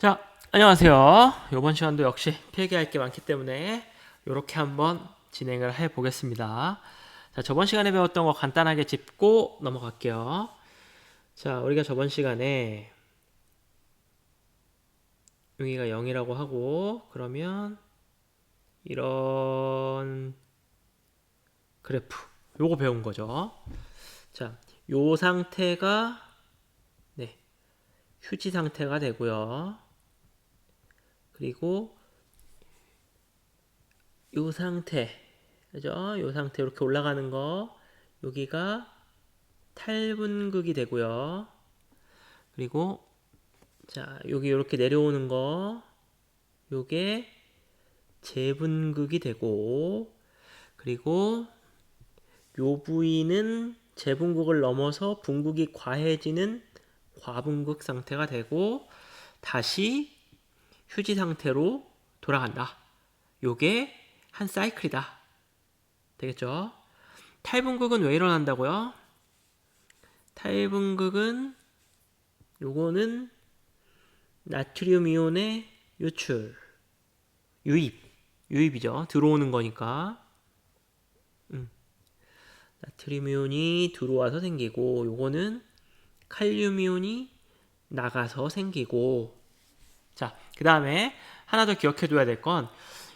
자, 안녕하세요. 이번 시간도 역시 필기할 게 많기 때문에 이렇게 한번 진행을 해 보겠습니다. 자, 저번 시간에 배웠던 거 간단하게 짚고 넘어갈게요. 자, 우리가 저번 시간에 여기가 0이라고 하고 그러면 이런 그래프 요거 배운 거죠. 자, 요 상태가 네. 휴지 상태가 되고요. 그리고 요 상태 그죠? 요 상태 이렇게 올라가는 거 여기가 탈분극이 되고요. 그리고 자, 여기 이렇게 내려오는 거 요게 재분극이 되고 그리고 요 부위는 재분극을 넘어서 분극이 과해지는 과분극 상태가 되고 다시 휴지 상태로 돌아간다. 요게 한 사이클이다. 되겠죠? 탈분극은 왜 일어난다고요? 탈분극은 요거는 나트륨 이온의 유출, 유입, 유입이죠. 들어오는 거니까. 음. 나트륨 이온이 들어와서 생기고 요거는 칼륨 이온이 나가서 생기고 자, 그 다음에 하나 더 기억해 둬야 될 건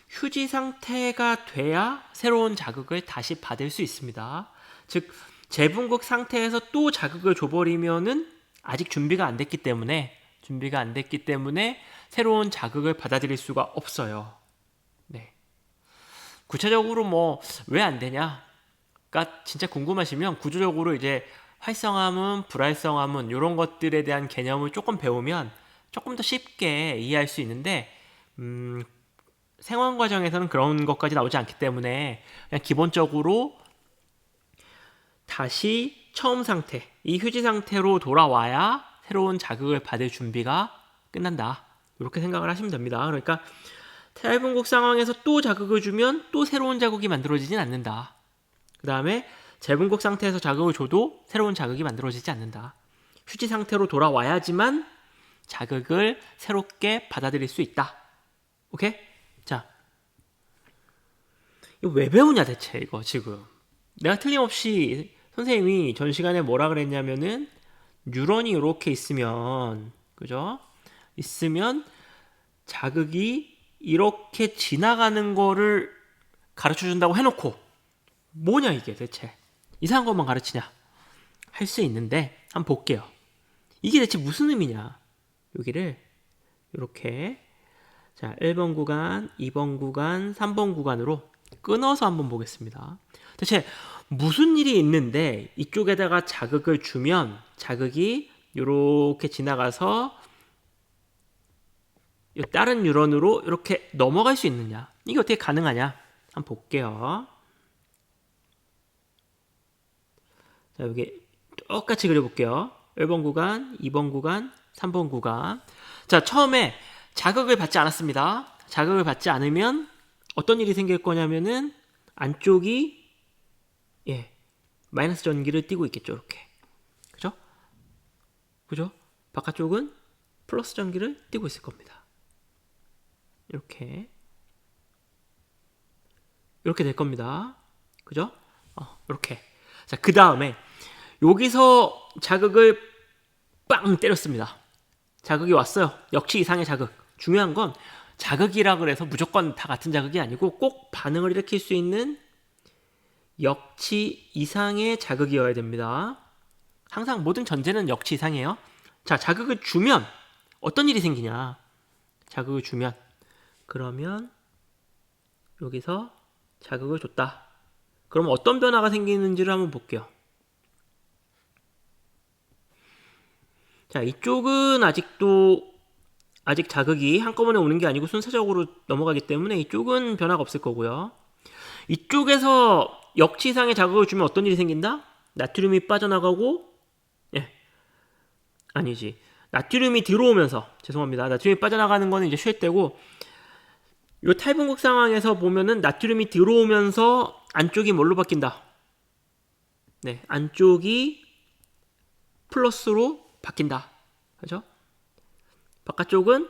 휴지 상태가 돼야 새로운 자극을 다시 받을 수 있습니다. 즉, 재분극 상태에서 또 자극을 줘버리면은 아직 준비가 안 됐기 때문에 준비가 안 됐기 때문에 새로운 자극을 받아들일 수가 없어요. 네. 구체적으로 뭐 왜 안 되냐? 그러니까 진짜 궁금하시면 구조적으로 이제 활성화문, 불활성화문 이런 것들에 대한 개념을 조금 배우면 조금 더 쉽게 이해할 수 있는데 음, 생활 과정에서는 그런 것까지 나오지 않기 때문에 그냥 기본적으로 다시 처음 상태, 이 휴지 상태로 돌아와야 새로운 자극을 받을 준비가 끝난다. 이렇게 생각을 하시면 됩니다. 그러니까 탈분국 상황에서 또 자극을 주면 또 새로운 자극이 만들어지진 않는다. 그 다음에 재분국 상태에서 자극을 줘도 새로운 자극이 만들어지지 않는다. 휴지 상태로 돌아와야지만 자극을 새롭게 받아들일 수 있다. 오케이? 자. 이거 왜 배우냐, 대체, 이거 지금. 내가 틀림없이 선생님이 전 시간에 뭐라 그랬냐면은, 뉴런이 이렇게 있으면, 그죠? 있으면 자극이 이렇게 지나가는 거를 가르쳐 준다고 해놓고, 뭐냐, 이게 대체. 이상한 것만 가르치냐. 할 수 있는데, 한번 볼게요. 이게 대체 무슨 의미냐. 여기를 이렇게 자 1번 구간, 2번 구간, 3번 구간으로 끊어서 한번 보겠습니다. 대체 무슨 일이 있는데 이쪽에다가 자극을 주면 자극이 이렇게 지나가서 다른 뉴런으로 이렇게 넘어갈 수 있느냐? 이게 어떻게 가능하냐? 한번 볼게요. 자, 여기 똑같이 그려볼게요. 1번 구간, 2번 구간, 3번 구간. 자, 처음에 자극을 받지 않았습니다. 자극을 받지 않으면 어떤 일이 생길 거냐면은 안쪽이 예. 마이너스 전기를 띠고 있겠죠, 이렇게. 그죠? 그죠? 바깥쪽은 플러스 전기를 띠고 있을 겁니다. 이렇게. 이렇게 될 겁니다. 그죠? 어, 이렇게. 자, 그 다음에 여기서 자극을 빵 때렸습니다. 자극이 왔어요. 역치 이상의 자극. 중요한 건 자극이라 그래서 무조건 다 같은 자극이 아니고 꼭 반응을 일으킬 수 있는 역치 이상의 자극이어야 됩니다. 항상 모든 전제는 역치 이상이에요. 자, 자극을 주면 어떤 일이 생기냐? 자극을 주면 그러면 여기서 자극을 줬다. 그럼 어떤 변화가 생기는지를 한번 볼게요. 자, 이쪽은 아직도 아직 자극이 한꺼번에 오는 게 아니고 순서적으로 넘어가기 때문에 이쪽은 변화가 없을 거고요. 이쪽에서 역치상의 자극을 주면 어떤 일이 생긴다? 나트륨이 빠져나가고 예. 아니지. 나트륨이 들어오면서 죄송합니다. 나트륨이 빠져나가는 거는 이제 쉴 때고 요 탈분극 상황에서 보면은 나트륨이 들어오면서 안쪽이 뭘로 바뀐다? 네, 안쪽이 플러스로 바뀐다. 그죠? 바깥쪽은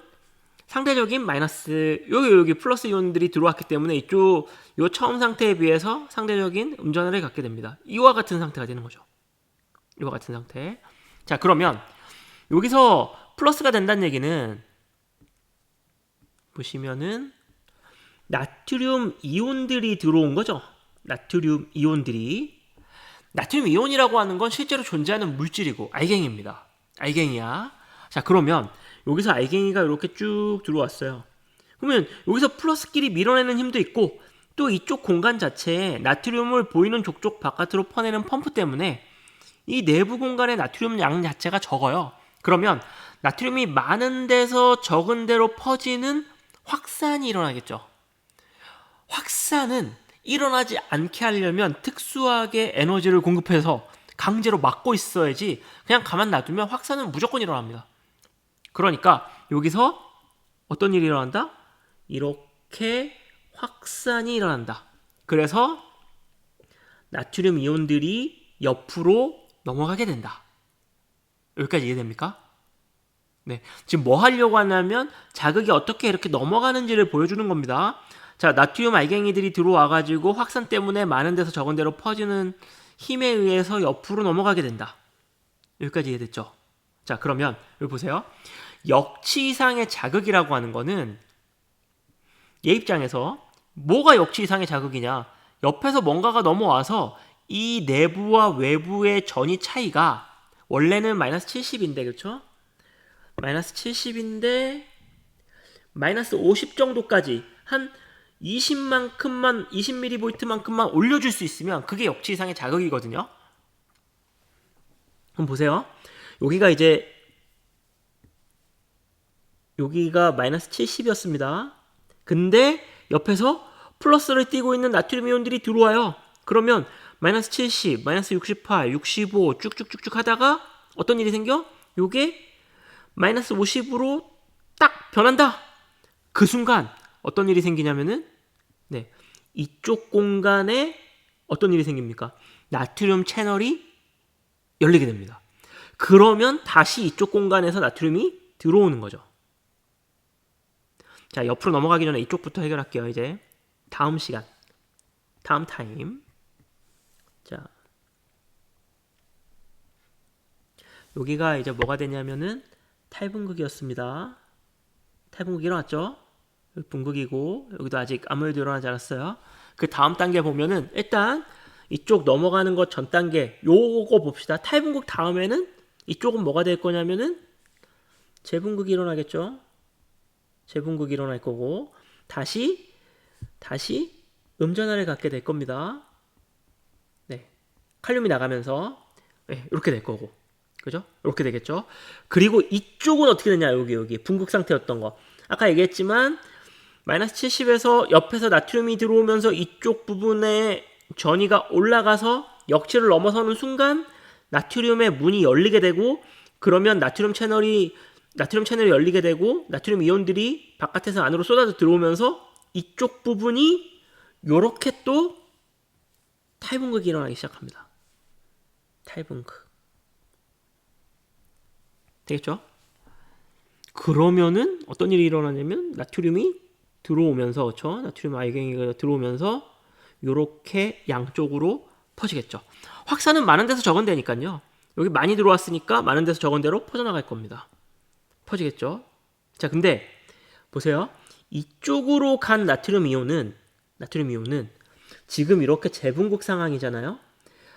상대적인 마이너스 여기 여기 플러스 이온들이 들어왔기 때문에 이쪽 요 처음 상태에 비해서 상대적인 음전화를 갖게 됩니다. 이와 같은 상태가 되는 거죠. 이와 같은 상태. 자 그러면 여기서 플러스가 된다는 얘기는 보시면은 나트륨 이온들이 들어온 거죠. 나트륨 이온들이 나트륨 이온이라고 하는 건 실제로 존재하는 물질이고 알갱이입니다. 알갱이야. 자 그러면 여기서 알갱이가 이렇게 쭉 들어왔어요. 그러면 여기서 플러스끼리 밀어내는 힘도 있고 또 이쪽 공간 자체에 나트륨을 보이는 족족 바깥으로 퍼내는 펌프 때문에 이 내부 공간의 나트륨 양 자체가 적어요. 그러면 나트륨이 많은 데서 적은 데로 퍼지는 확산이 일어나겠죠. 확산은 일어나지 않게 하려면 특수하게 에너지를 공급해서 강제로 막고 있어야지 그냥 가만 놔두면 확산은 무조건 일어납니다. 그러니까 여기서 어떤 일이 일어난다? 이렇게 확산이 일어난다. 그래서 나트륨 이온들이 옆으로 넘어가게 된다. 여기까지 이해됩니까? 네. 지금 뭐 하려고 하냐면 자극이 어떻게 이렇게 넘어가는지를 보여주는 겁니다. 자, 나트륨 알갱이들이 들어와가지고 확산 때문에 많은 데서 적은 데로 퍼지는 힘에 의해서 옆으로 넘어가게 된다. 여기까지 이해됐죠? 자, 그러면 여기 보세요. 역치 이상의 자극이라고 하는 거는 얘 입장에서 뭐가 역치 이상의 자극이냐? 옆에서 뭔가가 넘어와서 이 내부와 외부의 전이 차이가 원래는 마이너스 70인데 그렇죠? 마이너스 70인데 마이너스 50 정도까지 한 20만큼만 20mV만큼만 올려줄 수 있으면 그게 역치 이상의 자극이거든요. 그럼 보세요. 여기가 이제 여기가 마이너스 70이었습니다. 근데 옆에서 플러스를 띄고 있는 나트륨 이온들이 들어와요. 그러면 마이너스 70, 마이너스 68, 65 쭉쭉쭉쭉 하다가 어떤 일이 생겨? 요게 마이너스 50으로 딱 변한다. 그 순간 어떤 일이 생기냐면은 네. 이쪽 공간에 어떤 일이 생깁니까? 나트륨 채널이 열리게 됩니다. 그러면 다시 이쪽 공간에서 나트륨이 들어오는 거죠. 자, 옆으로 넘어가기 전에 이쪽부터 해결할게요. 이제 다음 시간, 다음 타임. 자, 여기가 이제 뭐가 되냐면은 탈분극이었습니다. 탈분극 일어났죠? 분극이고 여기도 아직 아무 일도 일어나지 않았어요. 그 다음 단계 보면은 일단 이쪽 넘어가는 것 전 단계 요거 봅시다. 탈분극 다음에는 이쪽은 뭐가 될 거냐면은 재분극이 일어나겠죠. 재분극이 일어날 거고 다시 다시 음전화를 갖게 될 겁니다. 네. 칼륨이 나가면서 네, 이렇게 될 거고. 그죠? 이렇게 되겠죠. 그리고 이쪽은 어떻게 되냐? 여기 여기 분극 상태였던 거. 아까 얘기했지만 마이너스 70에서 옆에서 나트륨이 들어오면서 이쪽 부분에 전이가 올라가서 역치를 넘어서는 순간 나트륨의 문이 열리게 되고 그러면 나트륨 채널이 나트륨 채널이 열리게 되고 나트륨 이온들이 바깥에서 안으로 쏟아져 들어오면서 이쪽 부분이 요렇게 또 탈분극이 일어나기 시작합니다. 탈분극. 되겠죠? 그러면은 어떤 일이 일어나냐면 나트륨이 들어오면서 그렇죠? 나트륨 알갱이가 들어오면서 요렇게 양쪽으로 퍼지겠죠. 확산은 많은 데서 적은 데니까요. 여기 많이 들어왔으니까 많은 데서 적은 데로 퍼져나갈 겁니다. 퍼지겠죠. 자, 근데 보세요. 이쪽으로 간 나트륨 이온은 나트륨 이온은 지금 이렇게 재분극 상황이잖아요.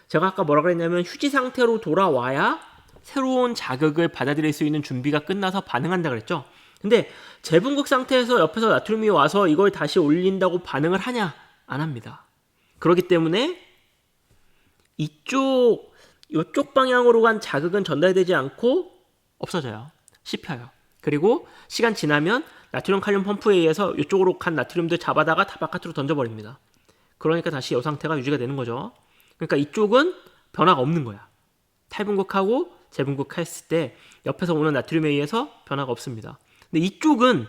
제가 아까 뭐라 그랬냐면 휴지 상태로 돌아와야 새로운 자극을 받아들일 수 있는 준비가 끝나서 반응한다 그랬죠. 근데 재분극 상태에서 옆에서 나트륨이 와서 이걸 다시 올린다고 반응을 하냐? 안 합니다. 그렇기 때문에 이쪽 이쪽 방향으로 간 자극은 전달되지 않고 없어져요. 씹혀요. 그리고 시간 지나면 나트륨 칼륨 펌프에 의해서 이쪽으로 간 나트륨들 잡아다가 다 바깥으로 던져버립니다. 그러니까 다시 이 상태가 유지가 되는 거죠. 그러니까 이쪽은 변화가 없는 거야. 탈분극하고 재분극했을 때 옆에서 오는 나트륨에 의해서 변화가 없습니다. 근데 이쪽은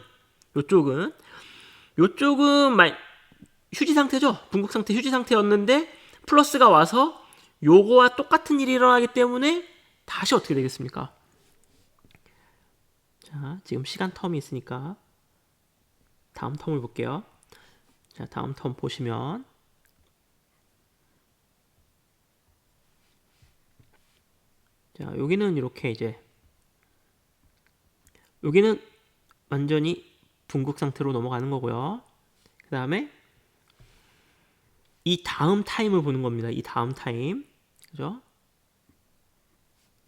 이쪽은 이쪽은 말 휴지 상태죠. 분극 상태 휴지 상태였는데 플러스가 와서 요거와 똑같은 일이 일어나기 때문에 다시 어떻게 되겠습니까? 자, 지금 시간 텀이 있으니까 다음 텀을 볼게요. 자, 다음 텀 보시면 자, 여기는 이렇게 이제 여기는 완전히 붕국 상태로 넘어가는 거고요. 그 다음에 이 다음 타임을 보는 겁니다. 이 다음 타임. 그죠?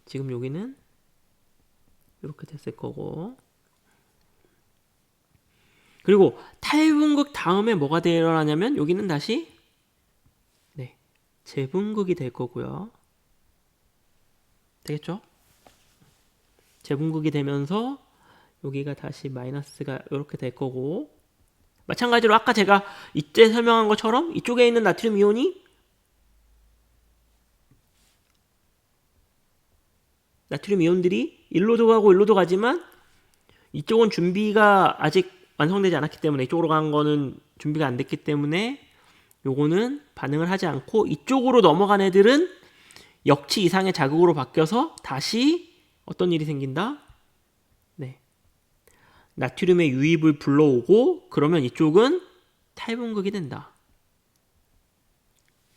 지금 여기는 이렇게 됐을 거고. 그리고 탈분극 다음에 뭐가 일어나냐면 여기는 다시 네, 재분극이 될 거고요. 되겠죠? 재분극이 되면서 여기가 다시 마이너스가 이렇게 될 거고 마찬가지로 아까 제가 이때 설명한 것처럼 이쪽에 있는 나트륨 이온이 나트륨 이온들이 일로도 가고 일로도 가지만 이쪽은 준비가 아직 완성되지 않았기 때문에 이쪽으로 간 거는 준비가 안 됐기 때문에 요거는 반응을 하지 않고 이쪽으로 넘어간 애들은 역치 이상의 자극으로 바뀌어서 다시 어떤 일이 생긴다? 네. 나트륨의 유입을 불러오고 그러면 이쪽은 탈분극이 된다.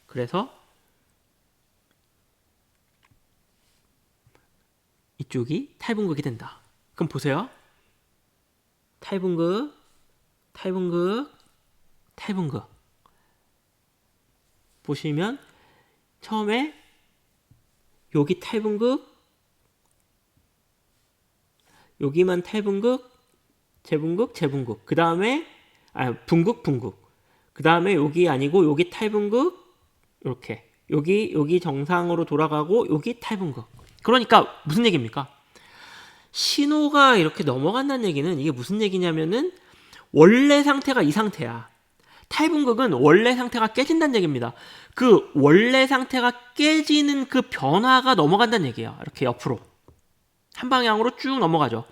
그래서 이쪽이 탈분극이 된다. 그럼 보세요. 탈분극, 탈분극, 탈분극. 보시면 처음에 여기 탈분극, 여기만 탈분극, 재분극, 재분극. 그 다음에 아 분극, 분극. 그 다음에 여기 아니고 여기 탈분극, 이렇게 여기 여기 정상으로 돌아가고 여기 탈분극. 그러니까 무슨 얘기입니까? 신호가 이렇게 넘어간다는 얘기는 이게 무슨 얘기냐면은 원래 상태가 이 상태야. 탈분극은 원래 상태가 깨진다는 얘기입니다. 그 원래 상태가 깨지는 그 변화가 넘어간다는 얘기예요. 이렇게 옆으로. 한 방향으로 쭉 넘어가죠.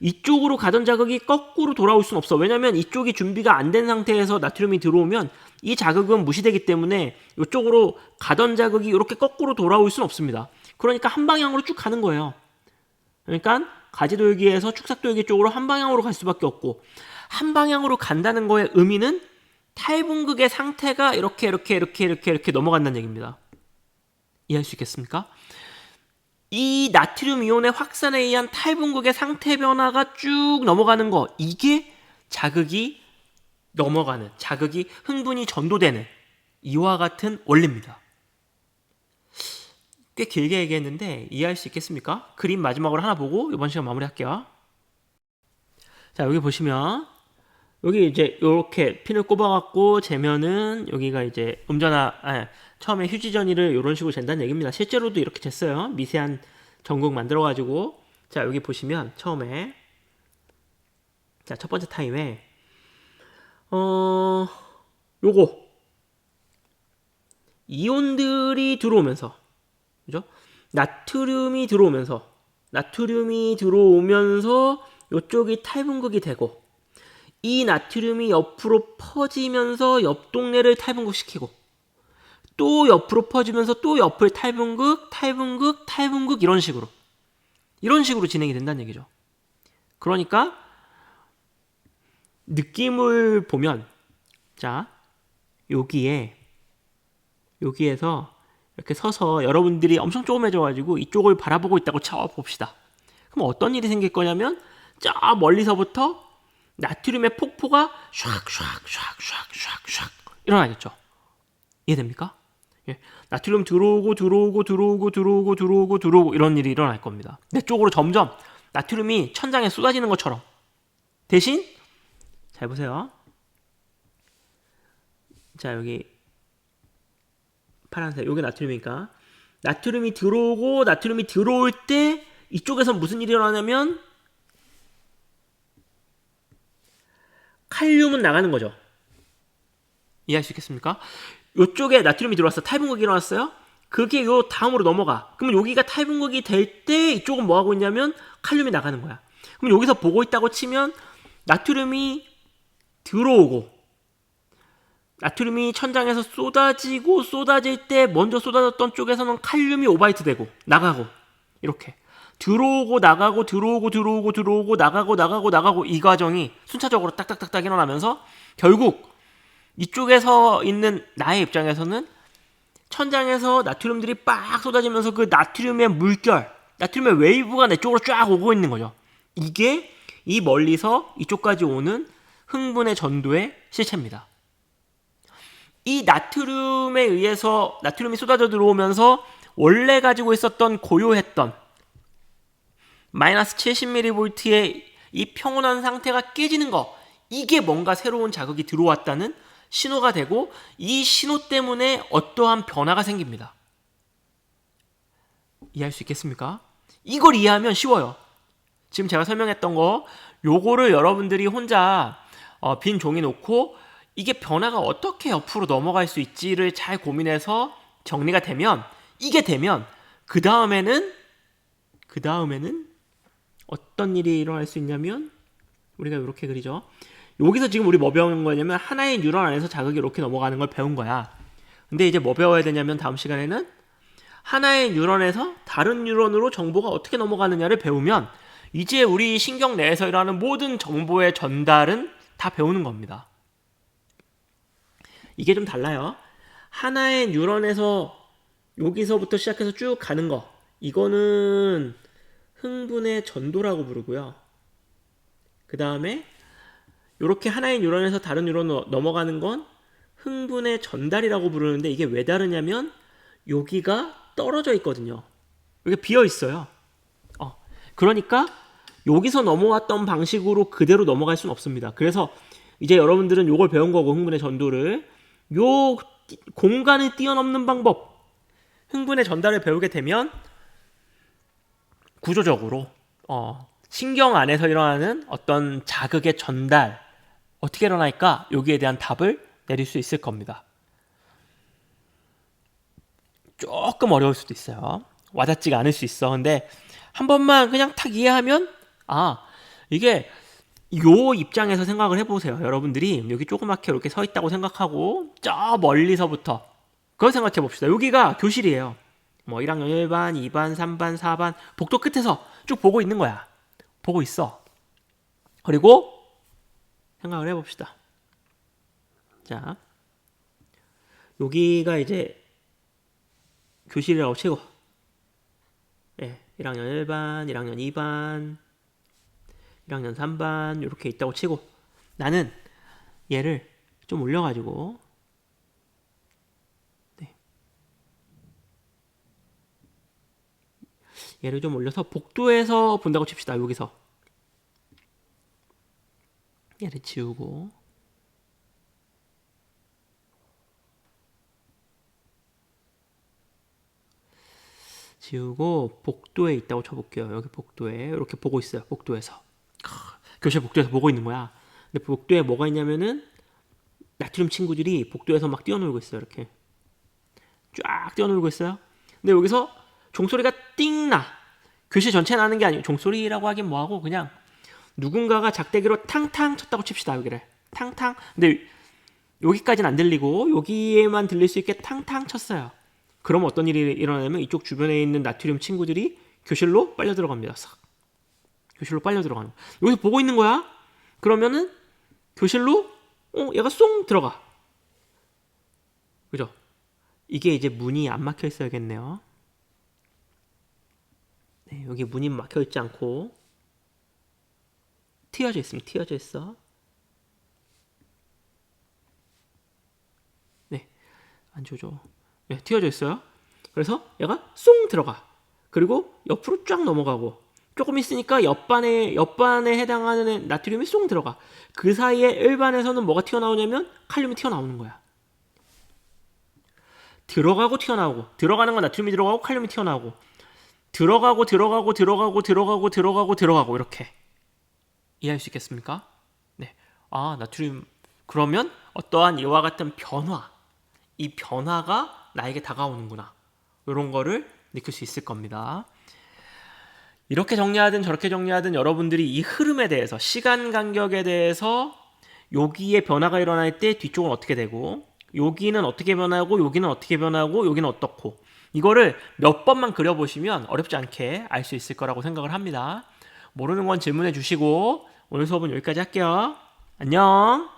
이쪽으로 가던 자극이 거꾸로 돌아올 수는 없어. 왜냐면 이쪽이 준비가 안 된 상태에서 나트륨이 들어오면 이 자극은 무시되기 때문에 이쪽으로 가던 자극이 이렇게 거꾸로 돌아올 수는 없습니다. 그러니까 한 방향으로 쭉 가는 거예요. 그러니까 가지돌기에서 축삭돌기 쪽으로 한 방향으로 갈 수밖에 없고 한 방향으로 간다는 거의 의미는 탈분극의 상태가 이렇게 이렇게 이렇게 이렇게 이렇게 넘어간다는 얘기입니다. 이해할 수 있겠습니까? 이 나트륨 이온의 확산에 의한 탈분극의 상태 변화가 쭉 넘어가는 거 이게 자극이 넘어가는 자극이 흥분이 전도되는 이와 같은 원리입니다. 꽤 길게 얘기했는데 이해할 수 있겠습니까? 그림 마지막으로 하나 보고 이번 시간 마무리할게요. 자 여기 보시면 여기 이제 이렇게 핀을 꼽아갖고 재면은 여기가 이제 음전화 아, 처음에 휴지 전이를 이런 식으로 잰다는 얘기입니다. 실제로도 이렇게 쟀어요. 미세한 전극 만들어가지고 자 여기 보시면 처음에 자 첫 번째 타임에 어 요거 이온들이 들어오면서 그죠? 나트륨이 들어오면서 나트륨이 들어오면서 이쪽이 탈분극이 되고 이 나트륨이 옆으로 퍼지면서 옆 동네를 탈분극시키고 또 옆으로 퍼지면서 또 옆을 탈분극, 탈분극, 탈분극 이런 식으로 이런 식으로 진행이 된다는 얘기죠. 그러니까 느낌을 보면 자 여기에 여기에서 이렇게 서서 여러분들이 엄청 조그매져가지고 이쪽을 바라보고 있다고 쳐 봅시다. 그럼 어떤 일이 생길 거냐면 저 멀리서부터 나트륨의 폭포가 샥샥샥샥샥샥 일어나겠죠. 이해됩니까? 예. 나트륨 들어오고 들어오고 들어오고 들어오고 들어오고 들어오고 이런 일이 일어날 겁니다. 내 쪽으로 점점 나트륨이 천장에 쏟아지는 것처럼 대신 잘 보세요. 자 여기 파란색 요게 나트륨이니까 나트륨이 들어오고 나트륨이 들어올 때 이쪽에서 무슨 일이 일어나냐면 칼륨은 나가는 거죠. 이해할 수 있겠습니까? 이쪽에 나트륨이 들어왔어. 탈분극이 일어났어요. 그게 요 다음으로 넘어가. 그러면 여기가 탈분극이 될 때 이쪽은 뭐 하고 있냐면 칼륨이 나가는 거야. 그럼 여기서 보고 있다고 치면 나트륨이 들어오고 나트륨이 천장에서 쏟아지고 쏟아질 때 먼저 쏟아졌던 쪽에서는 칼륨이 오바이트 되고 나가고 이렇게 들어오고 나가고 들어오고 들어오고 들어오고 나가고 나가고 나가고 이 과정이 순차적으로 딱딱딱딱 일어나면서 결국 이쪽에서 있는 나의 입장에서는 천장에서 나트륨들이 빡 쏟아지면서 그 나트륨의 물결, 나트륨의 웨이브가 내 쪽으로 쫙 오고 있는 거죠. 이게 이 멀리서 이쪽까지 오는 흥분의 전도의 실체입니다. 이 나트륨에 의해서 나트륨이 쏟아져 들어오면서 원래 가지고 있었던 고요했던 마이너스 70mV의 이 평온한 상태가 깨지는 거 이게 뭔가 새로운 자극이 들어왔다는 신호가 되고 이 신호 때문에 어떠한 변화가 생깁니다. 이해할 수 있겠습니까? 이걸 이해하면 쉬워요. 지금 제가 설명했던 거 요거를 여러분들이 혼자 어, 빈 종이 놓고 이게 변화가 어떻게 옆으로 넘어갈 수 있지를 잘 고민해서 정리가 되면 이게 되면 그 다음에는 그 다음에는 어떤 일이 일어날 수 있냐면 우리가 이렇게 그리죠. 여기서 지금 우리 뭐 배운 거냐면 하나의 뉴런 안에서 자극이 이렇게 넘어가는 걸 배운 거야. 근데 이제 뭐 배워야 되냐면 다음 시간에는 하나의 뉴런에서 다른 뉴런으로 정보가 어떻게 넘어가느냐를 배우면 이제 우리 신경 내에서 일어나는 모든 정보의 전달은 다 배우는 겁니다. 이게 좀 달라요. 하나의 뉴런에서 여기서부터 시작해서 쭉 가는 거. 이거는 흥분의 전도라고 부르고요. 그 다음에 이렇게 하나의 뉴런에서 다른 뉴런으로 넘어가는 건 흥분의 전달이라고 부르는데 이게 왜 다르냐면 여기가 떨어져 있거든요. 여기 비어 있어요. 어, 그러니까 여기서 넘어왔던 방식으로 그대로 넘어갈 수는 없습니다. 그래서 이제 여러분들은 요걸 배운 거고 흥분의 전도를 요 공간을 뛰어넘는 방법 흥분의 전달을 배우게 되면 구조적으로 어, 신경 안에서 일어나는 어떤 자극의 전달 어떻게 일어날까 여기에 대한 답을 내릴 수 있을 겁니다. 조금 어려울 수도 있어요. 와닿지가 않을 수 있어. 근데 한 번만 그냥 탁 이해하면 아 이게 요 입장에서 생각을 해보세요. 여러분들이 여기 조그맣게 이렇게 서 있다고 생각하고 저 멀리서부터 그걸 생각해 봅시다. 여기가 교실이에요. 뭐 1학년 1반, 2반, 3반, 4반 복도 끝에서 쭉 보고 있는 거야. 보고 있어. 그리고 생각을 해봅시다. 자, 여기가 이제 교실이라고 치고, 예, 1학년 1반, 1학년 2반, 1학년 3반 이렇게 있다고 치고 나는 얘를 좀 올려가지고 네. 얘를 좀 올려서 복도에서 본다고 칩시다 여기서 얘를 지우고 지우고 복도에 있다고 쳐볼게요. 여기 복도에 이렇게 보고 있어요. 복도에서 교실 복도에서 보고 있는 거야. 근데 복도에 뭐가 있냐면은 나트륨 친구들이 복도에서 막 뛰어놀고 있어요. 이렇게 쫙 뛰어놀고 있어요. 근데 여기서 종소리가 띵 나. 교실 전체 나는 게 아니고 종소리라고 하긴 뭐하고 그냥 누군가가 작대기로 탕탕 쳤다고 칩시다 여기를 탕탕. 근데 여기까지는 안 들리고 여기에만 들릴 수 있게 탕탕 쳤어요. 그럼 어떤 일이 일어나냐면 이쪽 주변에 있는 나트륨 친구들이 교실로 빨려 들어갑니다. 싹. 교실로 빨려 들어가는 거야. 여기서 보고 있는 거야. 그러면은 교실로 어 얘가 쏙 들어가. 그죠? 이게 이제 문이 안 막혀 있어야겠네요. 네, 여기 문이 막혀 있지 않고 튀어져 있으면 튀어져 있어. 네, 안 줘줘. 네, 튀어져 있어요. 그래서 얘가 쏙 들어가. 그리고 옆으로 쫙 넘어가고 조금 있으니까 옆반에 옆반에 해당하는 나트륨이 쏙 들어가. 그 사이에 일반에서는 뭐가 튀어나오냐면 칼륨이 튀어나오는 거야. 들어가고 튀어나오고 들어가는 건 나트륨이 들어가고 칼륨이 튀어나오고 들어가고 들어가고 들어가고 들어가고 들어가고 들어가고 이렇게 이해할 수 있겠습니까? 네. 아, 나트륨. 그러면 어떠한 이와 같은 변화, 이 변화가 나에게 다가오는구나. 이런 거를 느낄 수 있을 겁니다. 이렇게 정리하든 저렇게 정리하든 여러분들이 이 흐름에 대해서, 시간 간격에 대해서 여기에 변화가 일어날 때 뒤쪽은 어떻게 되고, 여기는 어떻게 변하고, 여기는 어떻게 변하고, 여기는 어떻고, 이거를 몇 번만 그려보시면 어렵지 않게 알 수 있을 거라고 생각을 합니다. 모르는 건 질문해 주시고 오늘 수업은 여기까지 할게요. 안녕!